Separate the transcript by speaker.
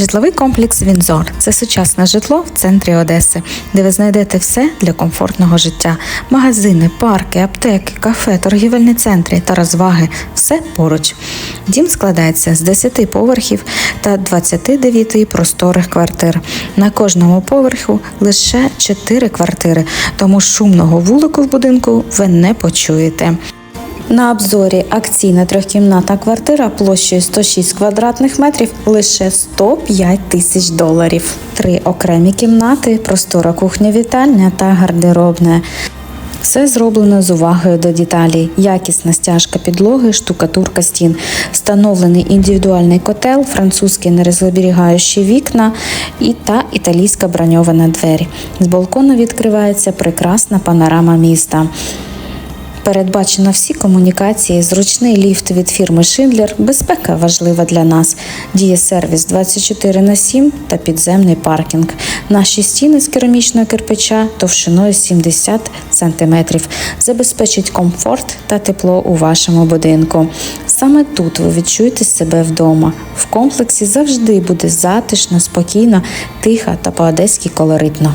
Speaker 1: Житловий комплекс Вінзор це сучасне житло в центрі Одеси, де ви знайдете все для комфортного життя: магазини, парки, аптеки, кафе, торгівельні центри та розваги все поруч. Дім складається з 10 поверхів та 29 просторих квартир. На кожному поверху лише 4 квартири, тому шумного вулику в будинку ви не почуєте. На обзорі акційна трьохкімнатна квартира площею 106 квадратних метрів лише 105 тисяч доларів. Три окремі кімнати, простора кухня-вітальня та гардеробне. Все зроблено з увагою до деталей. Якісна стяжка підлоги, штукатурка стін, встановлений індивідуальний котел, французькі нерозберігаючі вікна і та італійська броньована двері. З балкону відкривається прекрасна панорама міста. Передбачено всі комунікації, зручний ліфт від фірми Шиндлер, безпека важлива для нас. Діє сервіс 24 на 7 та підземний паркінг. Наші стіни з керамічного кирпича товщиною 70 см забезпечить комфорт та тепло у вашому будинку. Саме тут ви відчуєте себе вдома. В комплексі завжди буде затишно, спокійно, тихо та по-одеськи колоритно.